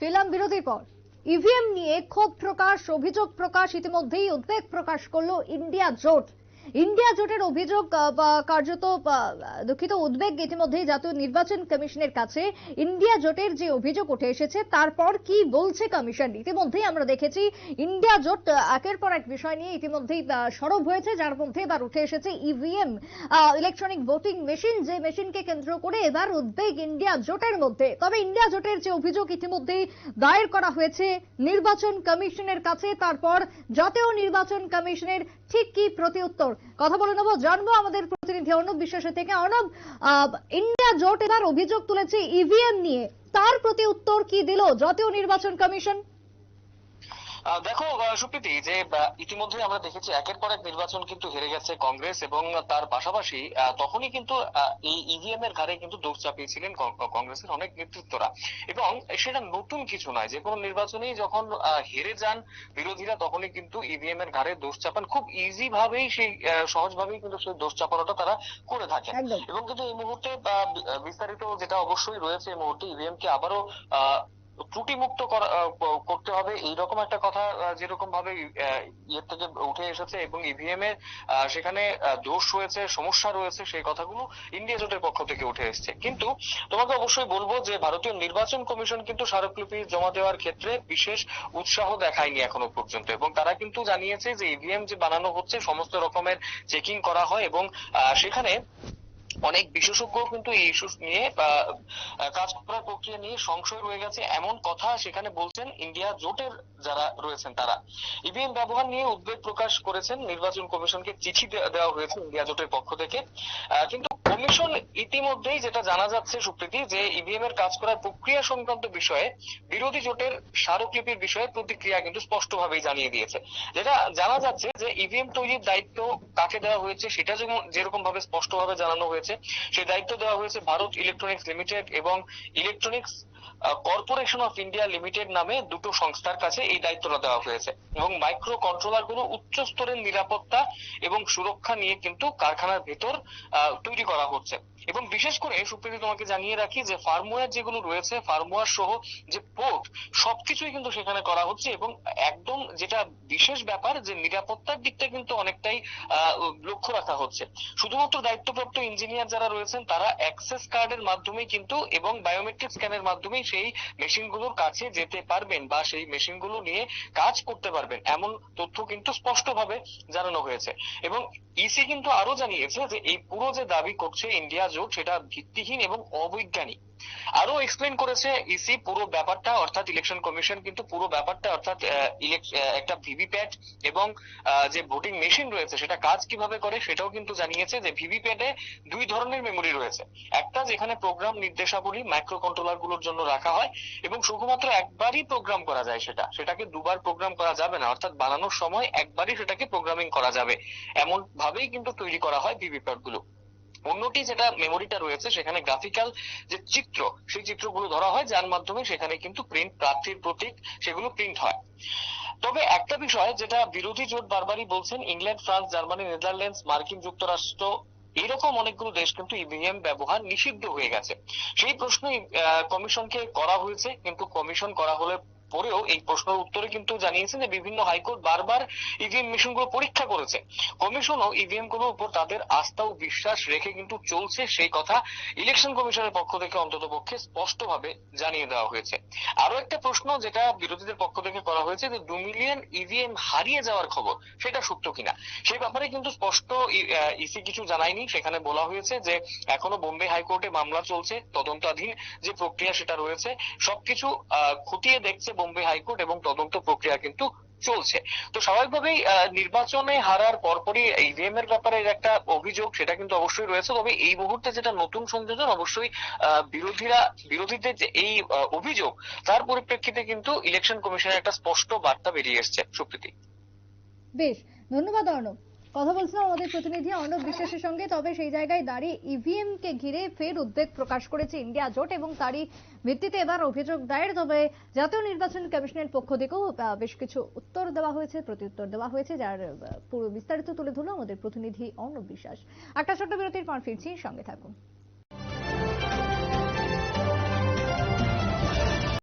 ফিলাম বিরতির পর। ইভিএম নিয়ে ক্ষোভ প্রকাশ, অভিযোগ প্রকাশ, ইতিমধ্যেই উদ্বেগ প্রকাশ করল ইন্ডিয়া জোট। ইন্ডিয়া জোটের অভিযোগ কার্যত দুঃখিত উদ্বেগ ইতিমধ্যেই জাতীয় নির্বাচন কমিশনের কাছে ইন্ডিয়া জোটের যে অভিযোগ উঠে এসেছে, তারপর কি বলছে কমিশন? ইতিমধ্যেই আমরা দেখেছি ইন্ডিয়া জোট একের পর এক বিষয় নিয়ে ইতিমধ্যেই সরব হয়েছে, যার মধ্যে এবার উঠে এসেছে ইভিএম ইলেকট্রনিক ভোটিং মেশিন যে মেশিনকে কেন্দ্র করে এবার উদ্বেগ ইন্ডিয়া জোটের মধ্যে। তবে ইন্ডিয়া জোটের যে অভিযোগ ইতিমধ্যেই দায়ের করা হয়েছে নির্বাচন কমিশনের কাছে, তারপর জাতীয় নির্বাচন কমিশনের ঠিক কি প্রতি উত্তর কথা বলে নেব। জানব আমাদের প্রতিনিধি অর্ণব বিশ্বাসের থেকে। অর্ণব ইন্ডিয়া জোট এবার অভিযোগ তুলেছে ইভিএম নিয়ে। তার প্রতি উত্তর কি দিল? জাতীয় নির্বাচন কমিশন? দেখো সুপ্রীতি যে ইতিমধ্যে আমরা দেখেছি একের পর এক নির্বাচন কিন্তু হেরে গেছে কংগ্রেস এবং তার পাশাপাশি তখনই কিন্তু এই ইভিএম এর ঘাড়ে কিন্তু দোষ চাপিয়েছিলেন কংগ্রেসের অনেক নেতৃত্বরা। এবং সেটা নতুন কিছু নয় যে কোনো নির্বাচনেই যখন আহ, হেরে যান বিরোধীরা তখনই কিন্তু ইভিএম এর ঘাড়ে দোষ চাপান। খুব ইজি ভাবেই সেই সহজভাবেই কিন্তু সেই দোষ চাপানোটা তারা করে থাকেন। একদম। এবং কিন্তু এই মুহূর্তে বিস্তারিত যেটা অবশ্যই রয়েছে এই মুহূর্তে ইভিএম কে আবারও আহ, ত্রুটিমুক্ত করা করতে হবে। এইরকম একটা কথা যেরকম ভাবে ইয়ের থেকে উঠে এসেছে এবং ইভিএম এর সেখানে দোষ রয়েছে, সমস্যা রয়েছে, সেই কথাগুলো ইন্ডিয়া জোটের পক্ষ থেকে উঠে এসেছে। কিন্তু তোমাকে অবশ্যই বলব যে, ভারতীয় নির্বাচন কমিশন কিন্তু স্মারকলিপি জমা দেওয়ার ক্ষেত্রে বিশেষ উৎসাহ দেখায়নি এখনও পর্যন্ত। এবং তারা কিন্তু জানিয়েছে যে ইভিএম যে বানানো হচ্ছে, সমস্ত রকমের চেকিং করা হয় এবং সেখানে অনেক বিশেষজ্ঞ কিন্তু এই ইস্যু নিয়ে বা, কাজ করার প্রক্রিয়া নিয়ে সংশয় রয়ে গেছে। এমন কথা সেখানে বলছেন ইন্ডিয়া জোটের যারা রয়েছেন তারা। ইভিএম ব্যবহার নিয়ে উদ্বেগ প্রকাশ করেছেন নির্বাচন কমিশনকে চিঠি দেওয়া হয়েছে ইন্ডিয়া জোটের পক্ষ থেকে। কিন্তু কমিশন ইতিমধ্যেই যেটা জানা যাচ্ছে সুপ্রীতি, যে ইভিএম এর কাজ করার প্রক্রিয়া সংক্রান্ত বিষয়ে, বিরোধী জোটের স্মারকলিপির বিষয়ে প্রতিক্রিয়া কিন্তু স্পষ্টভাবেই জানিয়ে দিয়েছে। যেটা জানা যাচ্ছে যে ইভিএম তৈরির দায়িত্ব কাকে দেওয়া হয়েছে, সেটা যেমন যেরকম ভাবে স্পষ্টভাবে জানানো হয়েছে, সেই দায়িত্ব দেওয়া হয়েছে ভারত ইলেকট্রনিক্স লিমিটেড এবং electronics corporation of India limited নামে দুটো সংস্থার কাছে এই দায়িত্বটা দেওয়া হয়েছে। এবং মাইক্রো কন্ট্রোলারগুলো উচ্চ স্তরের নিরাপত্তা এবং সুরক্ষা নিয়ে কিন্তু কারখানার ভেতর তৈরি করা হচ্ছে। এবং বিশেষ করে সুপ্রীতি তোমাকে জানিয়ে রাখি যে ফার্মওয়্যার যেগুলো রয়েছে, ফার্মওয়্যার সহ যে পোর্ট, সবকিছুই কিন্তু সেখানে করা হচ্ছে এবং একদম যেটা বিশেষ ব্যাপার যে নিরাপত্তার দিকটা কিন্তু অনেকটাই লক্ষ্য রাখা হচ্ছে। শুধুমাত্র দায়িত্বপ্রাপ্ত ইঞ্জিনিয়ার যারা রয়েছেন, তারা অ্যাক্সেস কার্ডের মাধ্যমে কিন্তু এবং বায়োমেট্রিক স্ক্যানের মাধ্যমেই সেই মেশিনগুলোর কাছে যেতে পারবেন বা সেই মেশিনগুলো নিয়ে কাজ করতে পারবেন। এমন তথ্য কিন্তু স্পষ্টভাবে জানানো হয়েছে। এবং ইসি কিন্তু আরও জানিয়েছে যে এই পুরো যে দাবি করছে ইন্ডিয়া জোট সেটা ভিত্তিহীন এবং অবৈজ্ঞানিক। আরও এক্সপ্লেন করেছে ইসি পুরো ব্যাপারটা, অর্থাৎ ইলেকশন কমিশন কিন্তু পুরো ব্যাপারটা, অর্থাৎ একটা ভিভিপ্যাট এবং যে ভোটিং মেশিন রয়েছে, সেটা কাজ কীভাবে করে সেটাও কিন্তু জানিয়েছে যে ভিভিপ্যাটে দুই ধরনের মেমোরি রয়েছে। একটা যেখানে প্রোগ্রাম নির্দেশাবলী মাইক্রো কন্ট্রোলারগুলোর জন্য রাখা হয় এবং শুধুমাত্র একবারই প্রোগ্রাম করা যায় সেটা। সেটাকে দুবার প্রোগ্রাম করা যাবে না, অর্থাৎ বানানোর সময় একবারই সেটাকে প্রোগ্রামিং করা যাবে। এমন ভাবেই কিন্তু তৈরি করা হয় ভিভিপ্যাটগুলো অন্যটি যেটা মেমোরিটা রয়েছে, সেখানে গ্রাফিক্যাল যে চিত্র, সেই চিত্রগুলো ধরা হয়, যার মাধ্যমে সেখানে কিন্তু প্রিন্ট প্রার্থীর প্রতীক সেগুলো প্রিন্ট হয়। তবে একটা বিষয় যেটা বিরোধী জোট বারবারই বলছেন, ইংল্যান্ড, ফ্রান্স, জার্মানি, নেদারল্যান্ডস, মার্কিন যুক্তরাষ্ট্র, এরকম অনেকগুলো দেশ কিন্তু ইভিএম ব্যবহার নিষিদ্ধ হয়ে গেছে। সেই প্রশ্নই কমিশনকে করা হয়েছে, কিন্তু কমিশন করা হলে পরেও এই প্রশ্নের উত্তরে কিন্তু জানিয়েছেন যে বিভিন্ন হাইকোর্ট বারবার ইভিএম মেশিনগুলো পরীক্ষা করেছে। কমিশনও ইভিএমগুলোর উপর তাদের আস্থা ও বিশ্বাস রেখে কিন্তু চলছে সেই কথা ইলেকশন কমিশনের পক্ষ থেকে অন্তত পক্ষে স্পষ্টভাবে জানিয়ে দেওয়া হয়েছে। আরও একটা প্রশ্ন যেটা বিরোধীদের পক্ষ থেকে করা হয়েছে যে দু মিলিয়ন ইভিএম হারিয়ে যাওয়ার খবর, সেটা সত্য কিনা? সেই ব্যাপারে কিন্তু স্পষ্ট ইসি কিছু জানায়নি। সেখানে বলা হয়েছে যে এখনও বোম্বে হাইকোর্টে মামলা চলছে, তদন্তাধীন যে প্রক্রিয়া সেটা রয়েছে, সবকিছু খতিয়ে দেখছে বোম্বে হাইকোর্ট এবং তদন্ত প্রক্রিয়া কিন্তু চলছে। তো স্বাভাবিকভাবেই নির্বাচনে হারার পরপরই ইভিএম এর ব্যাপারে একটা অভিযোগ, সেটা কিন্তু অবশ্যই রয়েছে। তবে এই মুহূর্তে যেটা নতুন সংযোজন, অবশ্যই বিরোধীরা, বিরোধীদের যে এই অভিযোগ, তার পরিপ্রেক্ষিতে কিন্তু ইলেকশন কমিশনের একটা স্পষ্ট বার্তা বেরিয়ে এসছে। সুপ্রীতি। বেশ, ধন্যবাদ অর্ণব। কথা বলছিলাম আমাদের প্রতিনিধি অর্ণব বিশ্বাসের সঙ্গে, তবে সেই জায়গায় দাঁড়িয়ে ইভিএম কে ঘিরে ফের উদ্বেগ প্রকাশ করেছে ইন্ডিয়া জোট এবং তারই ভিত্তিতে এবার অভিযোগ দায়ের। তবে জাতীয় নির্বাচন কমিশনের পক্ষ থেকেও বেশ কিছু উত্তর দেওয়া হয়েছে, প্রত্যুত্তর দেওয়া হয়েছে, যার পুরো বিস্তারিত তুলে ধরলো আমাদের প্রতিনিধি অর্ণব বিশ্বাস। একটা ছোট্ট বিরতির পর ফিরছি, সঙ্গে থাকুন।